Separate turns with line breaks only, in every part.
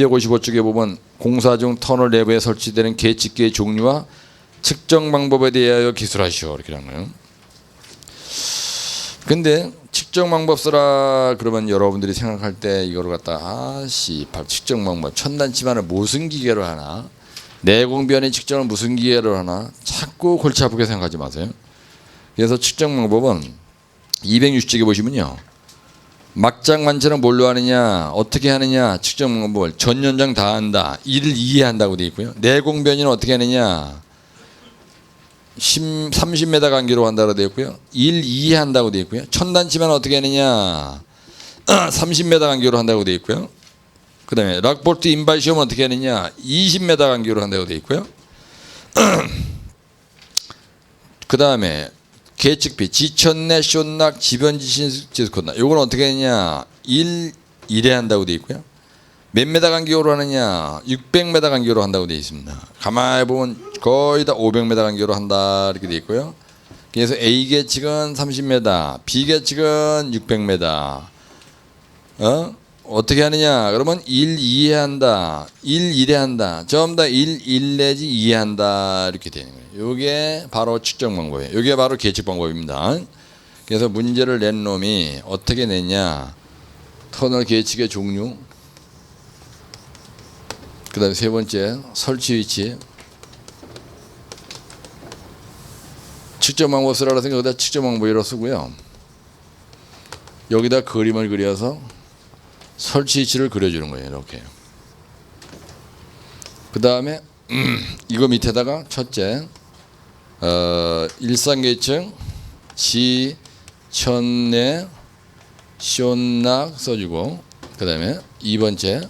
255쪽에 보면 공사 중 터널 내부에 설치되는 계측기의 종류와 측정 방법에 대하여 기술하시오 이렇게 하는 거예요. 근데 측정 방법 쓰라 그러면 여러분들이 생각할 때 이거를 갖다 아씨 측정 방법 천단치만을 무슨 기계로 하나 내공변의 측정을 무슨 기계로 하나 자꾸 골치 아프게 생각하지 마세요. 그래서 측정 방법은 260쪽에 보시면요. 막장 만체는 뭘로 하느냐 어떻게 하느냐 측정 방법을 전연장 다 한다 이를 이해한다고 되어 있고요. 내공변이는 어떻게 하느냐 10, 30m 간기로 한다고 되어 있고요. 1 이해한다고 되어 있고요. 천단치면 어떻게 하느냐 30m 간기로 한다고 되어 있고요. 그 다음에 락볼트 인발 시험은 어떻게 하느냐 20m 간격으로 한다고 되어 있고요. 그 다음에 계측비 지천내 쇼낙 지변지신 지스코나 요건 어떻게 하느냐 1 1에 한다고 되어 있고요. 몇 메다 간격으로 하느냐 600m 간격으로 한다고 되어 있습니다. 가만히 보면 거의 다 500m 간격으로 한다 이렇게 되어 있고요. 그래서 A 계측은 30m, B 계측은 600m. 어? 어떻게 하느냐? 그러면 1 이해한다. 1 1에 전부 다 1, 1 내지 이해한다. 이렇게 되는 거예요. 이게 바로 측정 방법이에요. 이게 바로 계측 방법입니다. 그래서 문제를 낸 놈이 어떻게 냈냐? 터널 계측의 종류. 그 다음에 세 번째 설치 위치. 측정 방법 쓰라고 해서 여기다 측정 방법이라고 쓰고요. 여기다 그림을 그려서 설치 위치를 그려주는 거예요. 이렇게. 그 다음에 이거 밑에다가 첫째 어, 일상계층 지 천내 시온낙 써주고 그 다음에 이 번째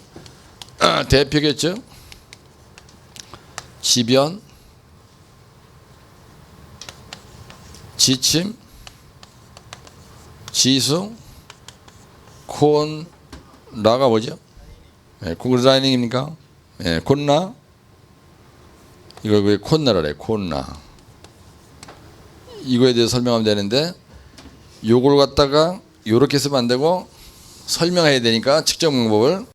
대표계층 지변 지침 지수 콘 라가 뭐죠? 예, 콘라이닝입니까? 예, 콘나? 이걸 왜 콘나라래? 콘나. 이거에 대해서 설명하면 되는데 요걸 갖다가 요렇게 쓰면 안 되고 설명해야 되니까 측정 방법을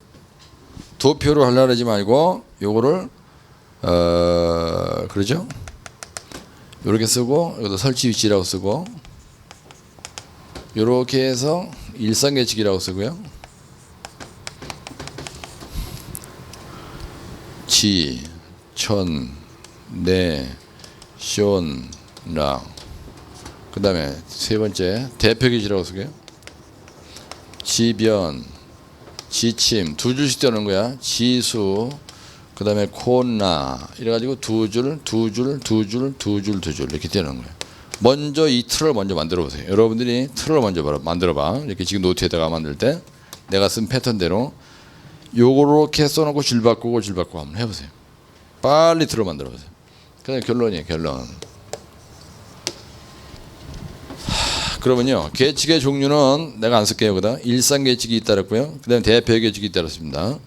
도표로 하려고 하지 말고 요거를 어 그러죠? 요렇게 쓰고 여기다 설치 위치라고 쓰고 요렇게 해서 일상 계측이라고 쓰고요. 지, 천, 내, 쇼, 라. 그 다음에 세 번째 대표기지라고 쓰게요. 지변, 지침 두 줄씩 떼는 거야. 지수, 그 다음에 콘나 이래가지고 두 줄, 두 줄, 두 줄, 두 줄, 두 줄 이렇게 떼는 거예요. 먼저 이 틀을 먼저 만들어 보세요. 여러분들이 틀을 먼저 만들어 봐. 이렇게 지금 노트에다가 만들 때 내가 쓴 패턴대로 요렇게 써놓고 줄 바꾸고 줄 바꾸고 한번 해보세요. 빨리 틀어 만들어 보세요. 그냥 결론이에요. 결론. 하, 그러면요. 계측의 종류는 내가 안 쓸게요. 그다 일상 계측이 잇따랐고요. 그다음에 대표 계측이 잇따랐습니다.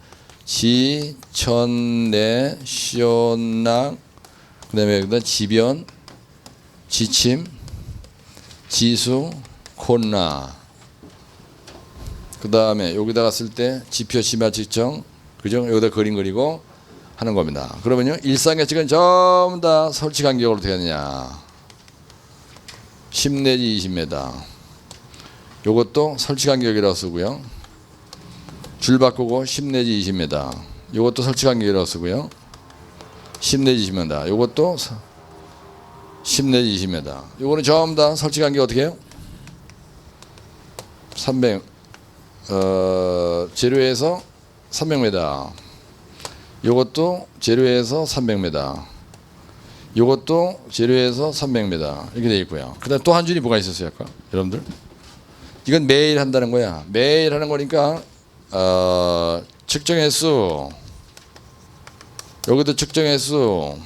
지, 천, 내, 시온낙, 그다음에 그다음 지변, 지침, 지수, 콘나. 그 다음에 여기다가 쓸 때 지표 심화 측정, 그죠? 여기다 그림 그리고 하는 겁니다. 그러면요, 일상 계측은 전부 다 설치 간격으로 하느냐. 10 내지 20m. 요것도 설치 간 격이라고 쓰고요. 줄 바꾸고 10 내지 20m. 요것도 설치 간 격이라고 쓰고요. 10 내지 20m. 요것도 10 내지 20m. 요거는 전부 다 설치 간 격 어떻게 해요? 300 어, 재료에서 300m. 요것도 재료에서 300m. 요것도 재료에서 300m. 이렇게 되어 있고요. 그다음 또 한 줄이 뭐가 있었어요, 아까? 여러분들? 이건 매일 한다는 거야. 매일 하는 거니까 어, 측정 횟수. 여기도 측정 횟수.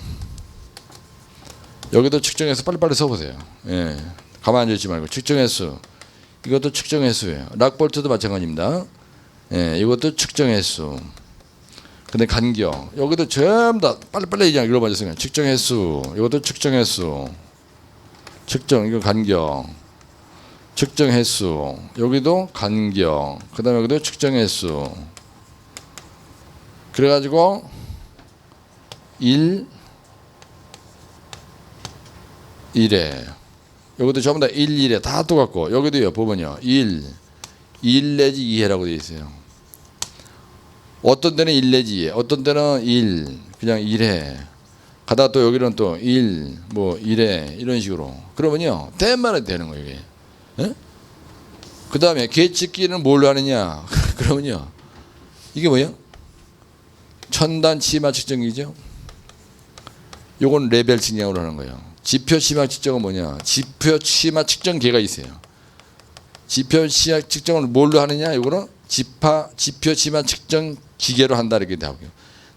여기도 측정 횟수 빨리빨리 써 보세요. 예. 가만히 앉아 있지 말고 측정 횟수. 이것도 측정 횟수예요. 락볼트도 마찬가지입니다. 예, 이것도 측정 횟수. 근데 간격 여기도 전부 다 빨리빨리 그냥 읽어봐주세요. 측정 횟수 이것도 측정 횟수. 측정 이거 간격. 측정 횟수 여기도 간격. 그 다음에 여기도 측정 횟수. 그래가지고 1 1에 여기도 전부 다 1, 1에 다 똑같고 여기도요 보면요 1 1 내지 2해라고 되어 있어요 어떤 때는 1 내지 2해 어떤 때는 1 그냥 1해. 가다가 또 여기는 또 1, 뭐 1해 이런 식으로. 그러면요 대만에 되는 거예요 이게. 그 다음에 계측기는 뭘로 하느냐? 그러면요 이게 뭐예요? 천단 치마 측정기죠? 요건 레벨 측량으로 하는 거예요. 지표 치마 측정은 뭐냐? 지표 치마 측정기가 있어요. 지표 치마 측정을 뭘로 하느냐? 이거는 지파 지표 치마 측정 기계로 한다 이렇게 나오고요.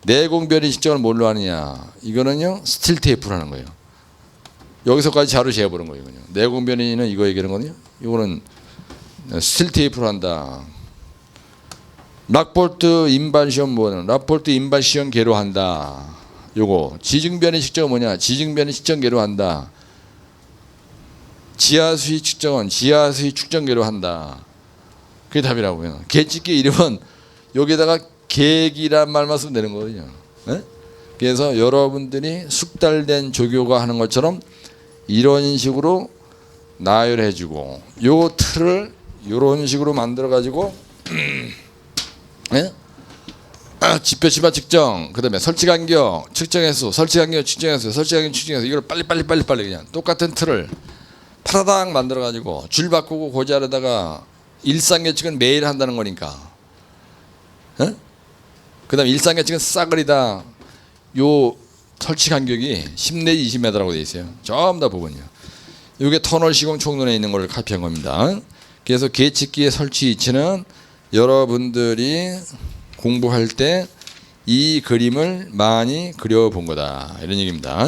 내공변이 측정을 뭘로 하느냐. 이거는요 스틸 테이프로 하는 거예요. 여기서까지 자로 재어보는 거예요 내공 변이는 이거 얘기하는 거거든요. 이거는 스틸 테이프로 한다. 락볼트 인반 시험 뭐는 락볼트 인반 시험 개로 한다. 요거. 지증변의 측정은 뭐냐. 지증변의 측정계로 한다. 지하 수위 측정은 지하 수위 측정계로 한다. 그게 답이라고요. 계측기 이름은 여기다가 계획이란 말만 쓰면 되는 거거든요 네? 그래서 여러분들이 숙달된 조교가 하는 것처럼 이런 식으로 나열해주고 요 틀을 이런 식으로 만들어 가지고 네? 아, 지표 치마 측정, 그다음에 설치 간격, 측정 횟수, 설치 간격, 측정 횟수, 설치 간격, 측정 횟수 이걸 빨리 빨리 빨리 빨리 그냥 똑같은 틀을 파라당 만들어 가지고 줄 바꾸고 고지하려다가 일상 예측은 매일 한다는 거니까. 어? 그다음에 일상 예측은 싸그리다. 요 설치 간격이 10 내지 20m라고 돼 있어요. 전부 다 부분이요. 이게 터널 시공 총론에 있는 걸 카피한 겁니다. 그래서 계측기의 설치 위치는 여러분들이 공부할 때 이 그림을 많이 그려본 거다 이런 얘기입니다.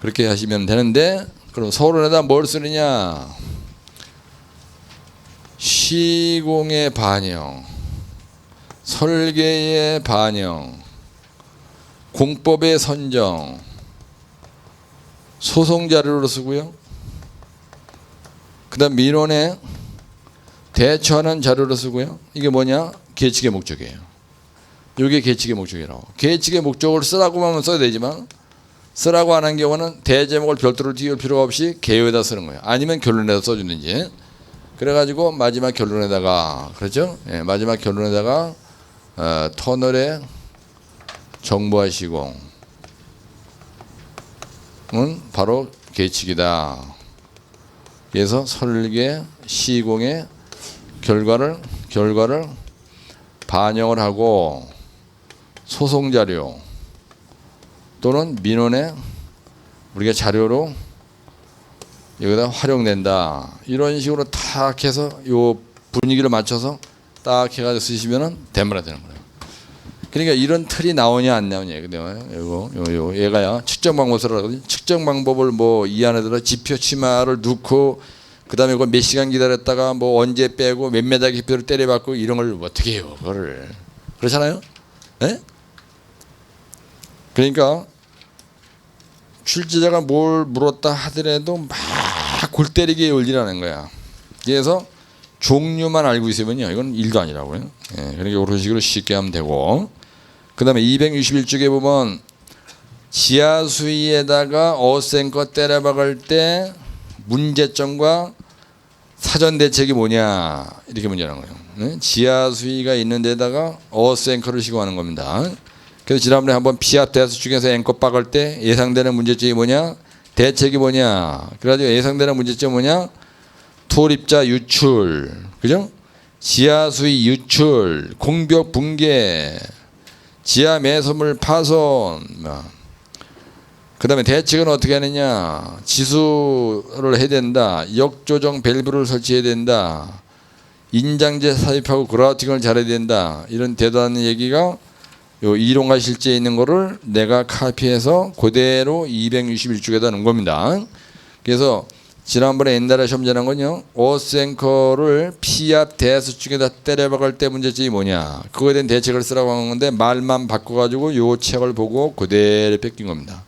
그렇게 하시면 되는데 그럼 서론에다 뭘 쓰느냐? 시공의 반영, 설계의 반영, 공법의 선정, 소송 자료로 쓰고요. 그다음 민원에 대처하는 자료로 쓰고요. 이게 뭐냐? 계측의 목적이에요. 이게 계측의 목적이라고. 계측의 목적을 쓰라고 하면 써야 되지만 쓰라고 안한 경우는 대제목을 별도로 띄울 필요가 없이 개요에다 쓰는 거예요. 아니면 결론에다 써주든지. 그래가지고 마지막 결론에다가 그렇죠? 예, 마지막 결론에다가 어, 터널의 정보화 시공은 바로 계측이다. 그래서 설계 시공의 결과를 결과를 반영을 하고 소송 자료 또는 민원에 우리가 자료로 여기다 활용된다 이런 식으로 탁 해서 요 분위기를 맞춰서 딱 해가지고 쓰시면은 대문화 되는 거예요. 그러니까 이런 틀이 나오냐 안 나오냐 이거 요, 요 얘가야 측정 하거든요. 측정 방법을 뭐 이 안에 들어 지표 치마를 넣고 그다음에 그걸 몇 시간 기다렸다가 뭐 언제 빼고 몇 메다 깊이를 때려받고 이런 걸 어떻게 해요 그거를 그렇잖아요 예? 그러니까 출제자가 뭘 물었다 하더라도 막 골 때리게 올리라는 거야 그래서 종류만 알고 있으면요 이건 일도 아니라고요 예, 그러니까 이런 식으로 쉽게 하면 되고 그 다음에 261쪽에 보면 지하수위에다가 어센거 때려박을 때 문제점과 사전 대책이 뭐냐 이렇게 문제라는 거예요. 네? 지하 수위가 있는 데다가 앵커를 시공하는 겁니다. 그래서 지난번에 한번 피압 대수 중에서 앵커 박을 때 예상되는 문제점이 뭐냐 대책이 뭐냐 그래가지고 예상되는 문제점이 뭐냐 투입자 유출. 그죠? 지하 수위 유출 공벽 붕괴 지하 매소물 파손. 뭐. 그 다음에 대책은 어떻게 하느냐? 지수를 해야 된다. 역조정 밸브를 설치해야 된다. 인장제 삽입하고 그라우팅을 잘해야 된다. 이런 대단한 얘기가 요 이론과 실제에 있는 거를 내가 카피해서 그대로 261쪽에다 넣은 겁니다. 그래서 지난번에 옛날에 시험 전한 건요 오센커를 피압 대수 쪽에다 때려박을 때 문제점이 뭐냐. 그거에 대한 대책을 쓰라고 한 건데 말만 바꿔가지고 요 책을 보고 그대로 뺏긴 겁니다